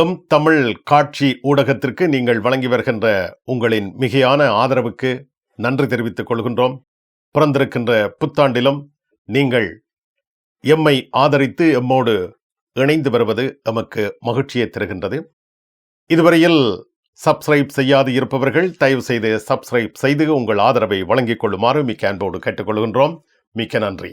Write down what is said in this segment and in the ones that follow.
M Tamil காட்சி ஊடகத்திற்கு நீங்கள் வழங்கி வருகின்ற உங்களின் மிகையான ஆதரவுக்கு நன்றி தெரிவித்துக் கொள்கின்றோம். பிறந்திருக்கின்ற புத்தாண்டிலும் நீங்கள் எம்மை ஆதரித்து எம்மோடு இணைந்து வருவது எமக்கு மகிழ்ச்சியை தருகின்றது. இதுவரையில் சப்ஸ்கிரைப் செய்யாது இருப்பவர்கள் தயவு செய்து சப்ஸ்கிரைப் செய்து உங்கள் ஆதரவை வழங்கிக் கொள்ளுமாறு மிக்க அன்போடு கேட்டுக்கொள்கின்றோம் மிக்க நன்றி.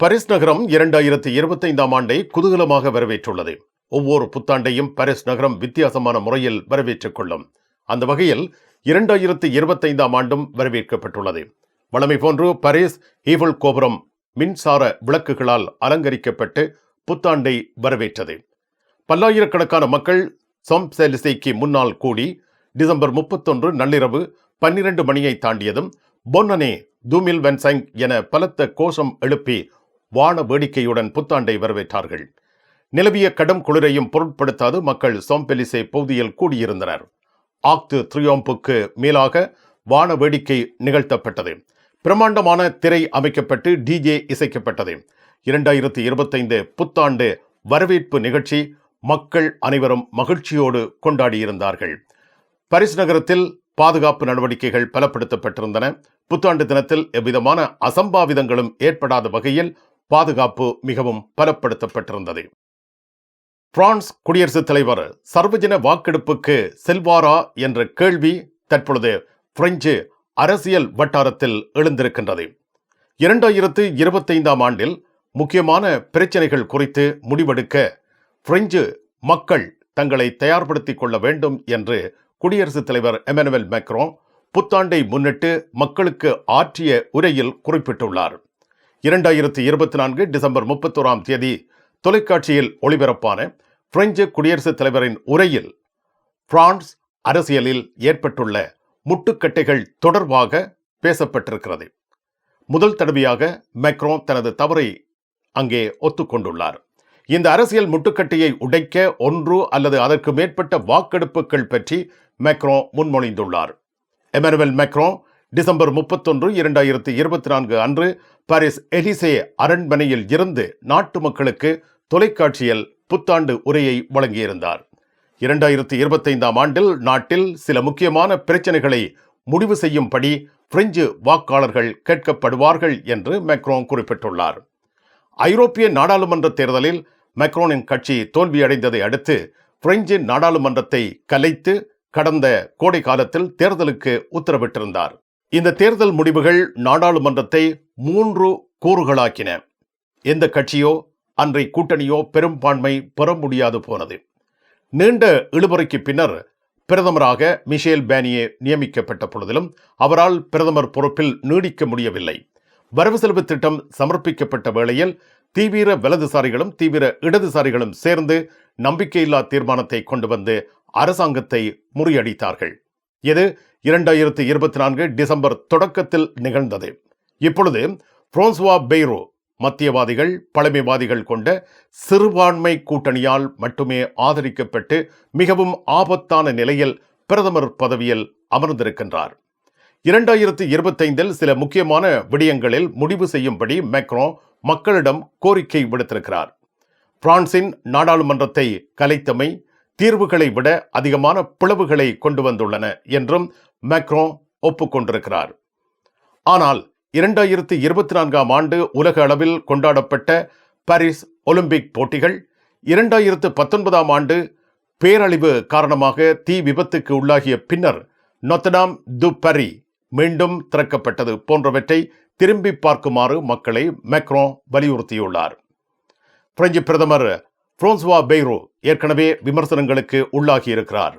பரிஸ் நகரம் இரண்டாயிரத்தி இருபத்தைந்தாம் ஆண்டை குதூகலமாக வரவேற்றுள்ளது. ஒவ்வொரு புத்தாண்டையும் பரிஸ் நகரம் வித்தியாசமான முறையில் வரவேற்றுக் கொள்ளும். அந்த வகையில் இரண்டாயிரத்தி இருபத்தைந்தாம் ஆண்டும் வரவேற்கப்பட்டுள்ளது. வழமை போன்று பரிஸ் ஈவல் கோபுரம் மின்சார விளக்குகளால் அலங்கரிக்கப்பட்டு புத்தாண்டை வரவேற்றது. பல்லாயிரக்கணக்கான மக்கள் சொம்செலிசைக்கு முன்னால் கூடி டிசம்பர் முப்பத்தொன்று நள்ளிரவு பன்னிரண்டு மணியை தாண்டியதும் பொன்னனே தூமில் வென்சங் என பலத்த கோஷம் எழுப்பி வான வேடிக்கையுடன் புத்தாண்டை வரவேற்றார்கள். நிலவிய கடும் குளிரையும் பொருட்படுத்தாது மக்கள் சோம்பெலிசே பகுதியில் கூடியிருந்தனர். ஆக்து த்ரியோம்புக்கு மேலாக வான வேடிக்கை நிகழ்த்தப்பட்டது. பிரம்மாண்டமான திரை அமைக்கப்பட்டு டிஜே இசைக்கப்பட்டது. இரண்டாயிரத்தி இருபத்தைந்து புத்தாண்டு வரவேற்பு நிகழ்ச்சி மக்கள் அனைவரும் மகிழ்ச்சியோடு கொண்டாடியிருந்தார்கள். பரிஸ் நகரத்தில் பாதுகாப்பு நடவடிக்கைகள் பலப்படுத்தப்பட்டிருந்தன. புத்தாண்டு தினத்தில் எவ்விதமான அசம்பாவிதங்களும் ஏற்படாத வகையில் பாதுகாப்பு மிகவும் பலப்படுத்தப்பட்டிருந்தது. பிரான்ஸ் குடியரசுத் தலைவர் சர்வஜன வாக்கெடுப்புக்கு செல்வாரா என்ற கேள்வி தற்பொழுது பிரெஞ்சு அரசியல் வட்டாரத்தில் எழுந்திருக்கின்றது. இரண்டாயிரத்து இருபத்தைந்தாம் ஆண்டில் முக்கியமான பிரச்சனைகள் குறித்து முடிவெடுக்க பிரெஞ்சு மக்கள் தங்களை தயார்படுத்திக் கொள்ள வேண்டும் என்று குடியரசுத் தலைவர் எமனுவல் மேக்ரோ புத்தாண்டை முன்னிட்டு மக்களுக்கு ஆற்றிய உரையில் குறிப்பிட்டுள்ளார். இரண்டாயிரத்தி இருபத்தி நான்கு டிசம்பர் முப்பத்தோராம் தேதி தொலைக்காட்சியில் ஒளிபரப்பான பிரெஞ்சு குடியரசுத் தலைவரின் உரையில் பிரான்ஸ் அரசியலில் ஏற்பட்டுள்ள முட்டுக்கட்டைகள் தொடர்பாக பேசப்பட்டிருக்கிறது. முதல் தடவையாக மேக்ரோ தனது தவறை அங்கே ஒத்துக்கொண்டுள்ளார். இந்த அரசியல் முட்டுக்கட்டையை உடைக்க ஒன்று அல்லது அதற்கு மேற்பட்ட வாக்கெடுப்புகள் பற்றி மேக்ரோ முன்மொழிந்துள்ளார். எமனுவல் மெக்ரோ டிசம்பர் முப்பத்தொன்று இரண்டாயிரத்தி இருபத்தி நான்கு அன்று பாரிஸ் எலிசே அரண்மனையில் இருந்து நாட்டு மக்களுக்கு தொலைக்காட்சியில் புத்தாண்டு உரையை வழங்கியிருந்தார். இரண்டாயிரத்தி இருபத்தைந்தாம் ஆண்டில் நாட்டில் சில முக்கியமான பிரச்சனைகளை முடிவு செய்யும்படி பிரெஞ்சு வாக்காளர்கள் கேட்கப்படுவார்கள் என்று மெக்ரோன் குறிப்பிட்டுள்ளார். ஐரோப்பிய நாடாளுமன்ற தேர்தலில் மெக்ரோனின் கட்சி தோல்வியடைந்ததை அடுத்து பிரெஞ்சு நாடாளுமன்றத்தை கலைத்து கடந்த கோடை காலத்தில் தேர்தலுக்கு உத்தரவிட்டிருந்தார். இந்த தேர்தல் முடிவுகள் நாடாளுமன்றத்தை மூன்று கூறுகளாக்கின. எந்த கட்சியோ அன்றை கூட்டணியோ பெரும்பான்மை பெற முடியாது போனது. நீண்ட இழுபறைக்கு பின்னர் பிரதமராக மிஷேல் பேனியே நியமிக்கப்பட்ட பொழுதிலும் அவரால் பிரதமர் பொறுப்பில் நீடிக்க முடியவில்லை. வரவு செலவு திட்டம் சமர்ப்பிக்கப்பட்ட வேளையில் தீவிர வலதுசாரிகளும் தீவிர இடதுசாரிகளும் சேர்ந்து நம்பிக்கையில்லா தீர்மானத்தை கொண்டு வந்து அரசாங்கத்தை முறியடித்தார்கள். இது இரண்டாயிரத்தி இருபத்தி நான்கு டிசம்பர் தொடக்கத்தில் நிகழ்ந்தது. இப்பொழுது பிரான்சுவா பெய்ரோ மத்தியவாதிகள் பழமைவாதிகள் கொண்ட சிறுபான்மை கூட்டணியால் மட்டுமே ஆதரிக்கப்பட்டு மிகவும் ஆபத்தான நிலையில் பிரதமர் பதவியில் அமர்ந்திருக்கின்றார். இரண்டாயிரத்தி இருபத்தைந்தில் சில முக்கியமான விடயங்களில் முடிவு செய்யும்படி மேக்ரோ மக்களிடம் கோரிக்கை விடுத்திருக்கிறார். பிரான்சின் நாடாளுமன்றத்தை கலைத்தமை தீர்வுகளை விட அதிகமான பிளவுகளை கொண்டு வந்துள்ளன என்றும் மேக்ரோ ஒப்புக்கொண்டிருக்கிறார். ஆனால் இரண்டாயிரத்தி இருபத்தி நான்காம் ஆண்டு உலக அளவில் கொண்டாடப்பட்ட பாரிஸ் ஒலிம்பிக் போட்டிகள் இரண்டாயிரத்து பத்தொன்பதாம் ஆண்டு பேரழிவு காரணமாக தீ விபத்துக்கு உள்ளாகிய பின்னர் நொத்தடாம் து பரி மீண்டும் திறக்கப்பட்டது போன்றவற்றை திரும்பி பார்க்குமாறு மக்களை மேக்ரோ வலியுறுத்தியுள்ளார். பிரெஞ்சு பிரதமர் புரோன்சுவா பெய்ரோ ஏற்கனவே விமர்சனங்களுக்கு உள்ளாகியிருக்கிறார்.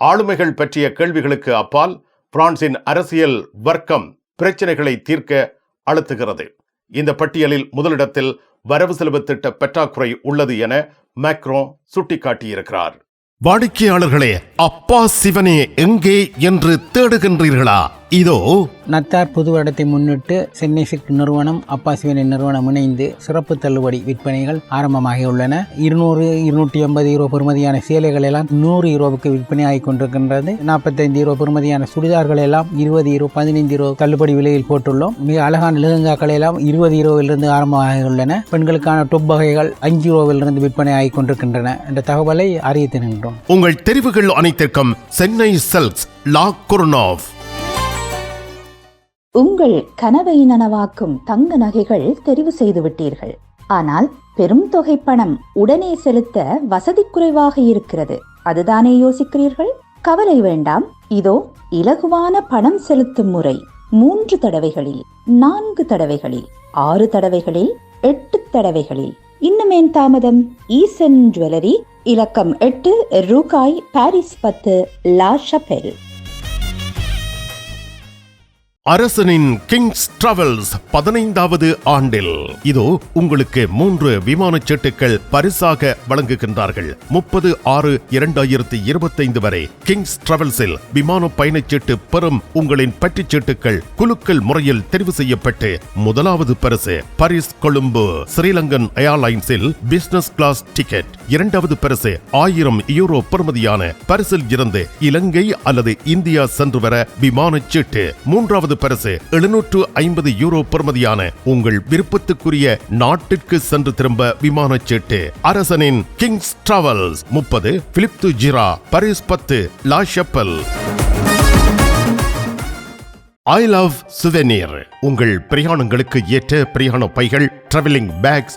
ஆளுமைகள் பற்றிய கேள்விகளுக்கு அப்பால் பிரான்சின் அரசியல் வர்க்கம் பிரச்சனைகளை தீர்க்க அழுத்துகிறது. இந்த பட்டியலில் முதலிடத்தில் வரவு செலவு திட்ட பற்றாக்குறை உள்ளது என மேக்ரோ சுட்டிக்காட்டியிருக்கிறார். வாடிக்கையாளர்களே அப்பா சிவனே எங்கே என்று தேடுகின்றீர்களா? இதோ. நத்தார் புது வருடத்தை முன்னிட்டு சென்னை சில்க் நிறுவனம் அப்பா சிவனை நிறுவனம் இணைந்து சிறப்பு தள்ளுபடி விற்பனைகள் ஆரம்பமாகியுள்ளன. இருநூறு இருநூற்றி ஐம்பது யூரோ பெறுமதியான சேலைகள் எல்லாம் நூறு யூரோவுக்கு விற்பனை ஆகிக் கொண்டிருக்கின்றது. நாற்பத்தைந்து யூரோ பெறுமதியான சுடிதார்கள் எல்லாம் இருபது யூரோ பதினைந்து யூரோ தள்ளுபடி விலையில் போட்டுள்ளோம். மிக அழகான லெஹங்காக்கள் எல்லாம் இருபது யூரோவிலிருந்து ஆரம்பமாகியுள்ளன. பெண்களுக்கான டொப் வகைகள் அஞ்சு யூரோவிலிருந்து விற்பனை ஆகி கொண்டிருக்கின்றன. என்ற தகவலை அறிய தருகின்றோம் உங்கள் தெரிவுகள் அனைத்திற்கும் சென்னை செல்ஸ் லா உங்கள் கனவை நனவாக்கும் தங்க நகைகள் தெரிவு செய்து விட்டீர்கள் ஆனால் பெரும் தொகை பணம் உடனே செலுத்த வசதி குறைவாக இருக்கிறது. அதுதானே யோசிக்கிறீர்கள்? கவலை வேண்டாம். இதோ இலகுவான பணம் செலுத்தும் முறை. மூன்று தடவைகளில் நான்கு தடவைகளில் ஆறு தடவைகளில் எட்டு தடவைகளில். இன்னுமேன் தாமதம். ஈசன் ஜுவல்லரி இலக்கம் எட்டு ரூகாய் பாரிஸ் பத்து லா ஷபெல் அரசனின் கிங்ஸ் டிராவல்ஸ் பதினைந்தாவது ஆண்டில். இதோ உங்களுக்கு மூன்று விமானச் சீட்டுகள் பரிசாக வழங்குகின்றார்கள். முப்பது ஆறு இரண்டாயிரத்தி இருபத்தைந்து வரை கிங்ஸ் டிராவல்ஸில் விமான பயணச்சீட்டு பெறும் உங்களின் பற்றி சீட்டுகள் குலுக்கல் முறையில் தெரிவு செய்யப்பட்டு முதலாவது பரிசு பரிஸ் கொழும்பு ஸ்ரீலங்கன் ஏர்லைன்ஸில் பிசினஸ் கிளாஸ் டிக்கெட். இரண்டாவது பரிசு ஆயிரம் யூரோ பெறுமதியான பரிசில் இருந்து இலங்கை அல்லது இந்தியா சென்று வர விமான சீட்டு. மூன்றாவது பரிசு எழுநூற்று ஐம்பது யூரோ பெறுமதியான உங்கள் விருப்பத்துக்குரிய நாட்டிற்கு சென்று திரும்ப விமான சீட்டு. அரசனின் கிங்ஸ் டிராவல்ஸ் முப்பது பிலிப்து ஜிரா பரிஸ் பத்து லா ஷப்பல் ஐ லவ் சுவெனீர் உங்கள் பிரயாணங்களுக்கு ஏற்ற பிரயாண பைகள் டிராவலிங் பேக்ஸ்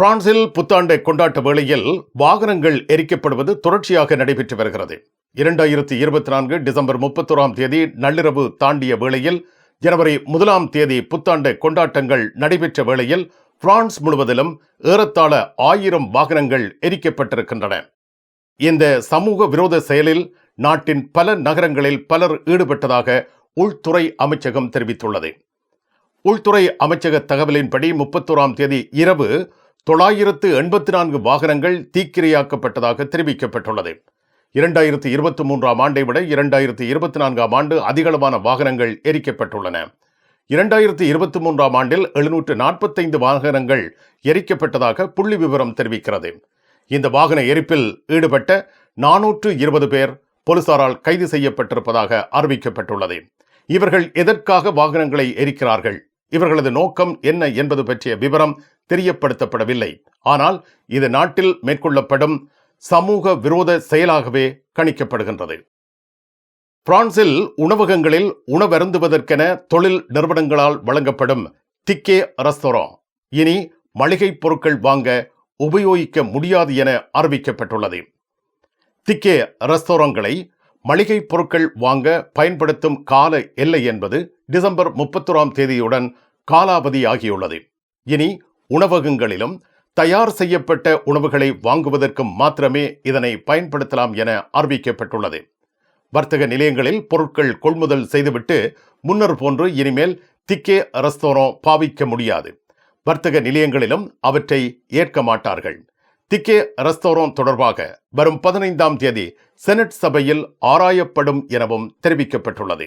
பிரான்சில் புத்தாண்டை கொண்டாட்ட வேளையில் வாகனங்கள் எரிக்கப்படுவது தொடர்ச்சியாக நடைபெற்று வருகிறது. இரண்டாயிரத்தி இருபத்தி நான்கு டிசம்பர் முப்பத்தோராம் தேதி நள்ளிரவு தாண்டிய வேளையில் ஜனவரி முதலாம் தேதி புத்தாண்டு கொண்டாட்டங்கள் நடைபெற்ற வேளையில் பிரான்ஸ் முழுவதிலும் ஏறத்தாழ ஆயிரம் வாகனங்கள் எரிக்கப்பட்டிருக்கின்றன. இந்த சமூக விரோத செயலில் நாட்டின் பல நகரங்களில் பலர் ஈடுபட்டதாக உள்துறை அமைச்சகம் தெரிவித்துள்ளது. உள்துறை அமைச்சக தகவலின்படி முப்பத்தோராம் தேதி இரவு தொள்ளாயிரத்து எண்பத்தி நான்கு வாகனங்கள் தீக்கிரையாக்கப்பட்டதாக தெரிவிக்கப்பட்டுள்ளது. இரண்டாயிரத்து இருபத்தி மூன்றாம் ஆண்டை விட இரண்டாயிரத்தி இருபத்தி நான்காம் ஆண்டு அதிகளவான வாகனங்கள் எரிக்கப்பட்டுள்ளன. இரண்டாயிரத்தி இருபத்தி மூன்றாம் ஆண்டில் எழுநூற்று நாற்பத்தைந்து வாகனங்கள் எரிக்கப்பட்டதாக புள்ளி விவரம் தெரிவிக்கிறது. இந்த வாகன எரிப்பில் ஈடுபட்ட நானூற்று இருபது பேர் போலீசாரால் கைது செய்யப்பட்டிருப்பதாக அறிவிக்கப்பட்டுள்ளது. இவர்கள் எதற்காக வாகனங்களை எரிக்கிறார்கள் இவர்களது நோக்கம் என்ன என்பது பற்றிய விவரம் தெரியப்படுத்தப்படவில்லை. ஆனால் இது நாட்டில் மேற்கொள்ளப்படும் சமூக விரோத செயலாகவே கணிக்கப்படுகின்றது. பிரான்சில் உணவகங்களில் உணவருந்துவதற்கென தொழில் நிறுவனங்களால் வழங்கப்படும் திக்கே ரெஸ்தோரா இனி மளிகை பொருட்கள் வாங்க உபயோகிக்க முடியாது என அறிவிக்கப்பட்டுள்ளது. திக்கே ரெஸ்தோரங்களை மளிகை பொருட்கள் வாங்க பயன்படுத்தும் கால எல்லை என்பது டிசம்பர் முப்பத்தொராம் தேதியுடன் காலாவதியாகியுள்ளது இனி உணவகங்களிலும் தயார் செய்யப்பட்ட உணவுகளை வாங்குவதற்கு மாத்திரமே இதனை பயன்படுத்தலாம் என அறிவிக்கப்பட்டுள்ளது. வர்த்தக நிலையங்களில் பொருட்கள் கொள்முதல் செய்துவிட்டு முன்னர் போன்று இனிமேல் திக்கே ரெஸ்தோரோ பாவிக்க முடியாது. வர்த்தக நிலையங்களிலும் அவற்றை ஏற்க மாட்டார்கள். திக்கே ரெஸ்டாரண்ட் தொடர்பாக வரும் பதினைந்தாம் தேதி செனட் சபையில் ஆராயப்படும் எனவும் தெரிவிக்கப்பட்டுள்ளது.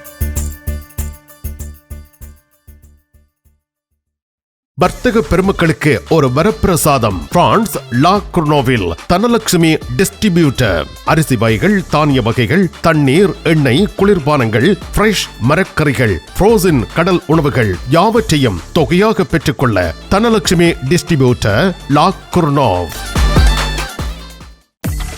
வர்த்தக பெருமக்களுக்கு ஒரு வரப்பிரசாதம். பிரான்ஸ் லா குர்னோவில் தனலட்சுமி டிஸ்ட்ரிபியூட்டர். அரிசி வகைகள் தானிய வகைகள் தண்ணீர் எண்ணெய் குளிர்பானங்கள் ஃப்ரெஷ் மரக்கறிகள் ஃப்ரோசன் கடல் உணவுகள் யாவற்றையும் தொகையாக பெற்றுக்கொள்ள தனலட்சுமி டிஸ்ட்ரிபியூட்டர் லா குர்னோவ்.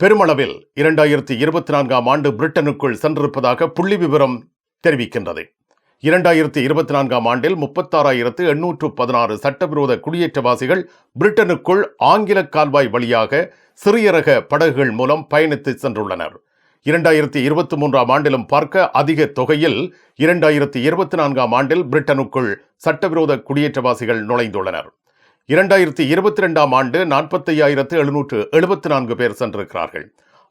பெருமளவில் இரண்டாயிரத்தி இருபத்தி நான்காம் ஆண்டு பிரிட்டனுக்குள் சென்றிருப்பதாக புள்ளி விவரம் தெரிவிக்கின்றது. இரண்டாயிரத்தி இருபத்தி நான்காம் ஆண்டில் முப்பத்தாறாயிரத்து எண்ணூற்று பதினாறு சட்டவிரோத குடியேற்றவாசிகள் பிரிட்டனுக்குள் ஆங்கில கால்வாய் வழியாக சிறிய ரக படகுகள் மூலம் பயணித்து சென்றுள்ளனர். இரண்டாயிரத்தி இருபத்தி மூன்றாம் ஆண்டிலும் பார்க்க அதிக தொகையில் இரண்டாயிரத்தி இருபத்தி நான்காம் ஆண்டில் பிரிட்டனுக்குள் சட்டவிரோத குடியேற்றவாசிகள் நுழைந்துள்ளனர். இரண்டாயிரத்தி இருபத்தி ரெண்டாம் ஆண்டு நாற்பத்தையாயிரத்து எழுநூற்று எழுபத்தி நான்கு பேர் சென்றிருக்கிறார்கள்.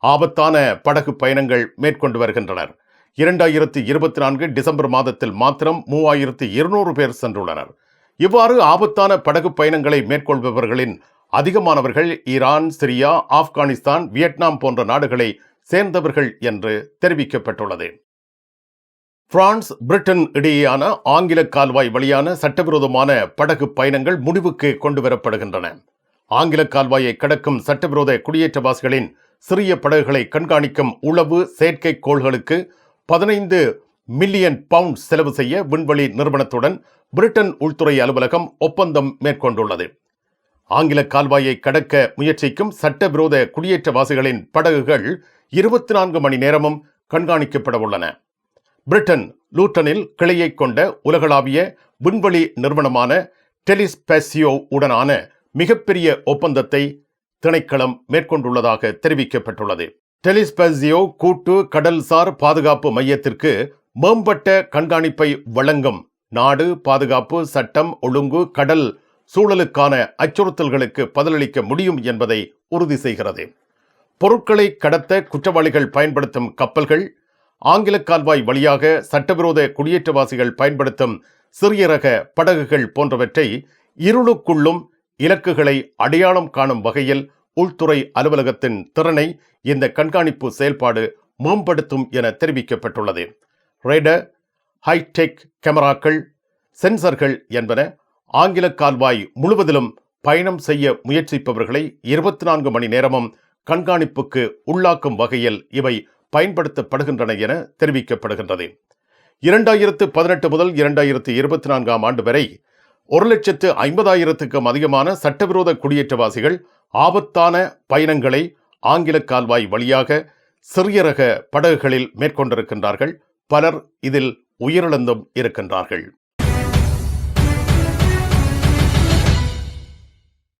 ஆபத்தான படகு பயணங்கள் மேற்கொண்டு வருகின்றனர். இரண்டாயிரத்தி இருபத்தி நான்கு டிசம்பர் மாதத்தில் மாத்திரம் மூவாயிரத்து இருநூறு பேர் சென்றுள்ளனர். இவ்வாறு ஆபத்தான படகு பயணங்களை மேற்கொள்பவர்களின் அதிகமானவர்கள் ஈரான் சிரியா ஆப்கானிஸ்தான் வியட்நாம் போன்ற நாடுகளை சேர்ந்தவர்கள் என்று தெரிவிக்கப்பட்டுள்ளது. பிரான்ஸ் பிரிட்டன் இடையேயான ஆங்கில கால்வாய் வழியான சட்டவிரோதமான படகு பயணங்கள் முடிவுக்கு கொண்டு வரப்படுகின்றன ஆங்கில கால்வாயை கடக்கும் சட்டவிரோத குடியேற்றவாசிகளின் சிறிய படகுகளை கண்காணிக்கும் உளவு செயற்கைக்கோள்களுக்கு பதினைந்து மில்லியன் பவுண்ட் செலவு செய்ய விண்வெளி நிறுவனத்துடன் பிரிட்டன் உள்துறை அலுவலகம் ஒப்பந்தம் மேற்கொண்டுள்ளது. ஆங்கில கால்வாயை கடக்க முயற்சிக்கும் சட்டவிரோத குடியேற்றவாசிகளின் படகுகள் இருபத்தி நான்கு மணி நேரமும் கண்காணிக்கப்பட உள்ளன. பிரிட்டன் லூட்டனில் கிளையை கொண்ட உலகளாவிய விண்வெளி நிறுவனமான டெலிஸ்பேசியோ உடனான மிகப்பெரிய ஒப்பந்தத்தை திணைக்களம் மேற்கொண்டுள்ளதாக தெரிவிக்கப்பட்டுள்ளது. டெலிஸ்பேசியோ கூட்டு கடல்சார் பாதுகாப்பு மையத்திற்கு மேம்பட்ட கண்காணிப்பை வழங்கும் நாடு பாதுகாப்பு சட்டம் ஒழுங்கு கடல் சூழலுக்கான அச்சுறுத்தல்களுக்கு பதிலளிக்க முடியும் என்பதை உறுதி செய்கிறது. பொருட்களை கடத்த குற்றவாளிகள் பயன்படுத்தும் கப்பல்கள் ஆங்கில கால்வாய் வழியாக சட்டவிரோத குடியேற்றவாசிகள் பயன்படுத்தும் சிறிய ரக படகுகள் போன்றவற்றை இருளுக்குள்ளும் இலக்குகளை அடையாளம் காணும் வகையில் உள்துறை அலுவலகத்தின் திறனை இந்த கண்காணிப்பு செயல்பாடு மேம்படுத்தும் என தெரிவிக்கப்பட்டுள்ளது. ரேடர் ஹைடெக் கேமராக்கள் சென்சர்கள் என்பன ஆங்கில கால்வாய் முழுவதிலும் பயணம் செய்ய முயற்சிப்பவர்களை இருபத்தி நான்கு மணி நேரமும் கண்காணிப்புக்கு உள்ளாக்கும் வகையில் இவை பயன்படுத்தப்படுகின்றன என தெரிவிக்கப்படுகின்றது. இரண்டாயிரத்து பதினெட்டு முதல் இரண்டாயிரத்து இருபத்தி நான்காம் ஆண்டு வரை ஒரு லட்சத்து ஐம்பதாயிரத்துக்கும் அதிகமான சட்டவிரோத குடியேற்றவாசிகள் ஆபத்தான பயணங்களை ஆங்கில கால்வாய் வழியாக சிறிய ரக படகுகளில் மேற்கொண்டிருக்கின்றார்கள். பலர் இதில் உயிரிழந்தும் இருக்கின்றார்கள்.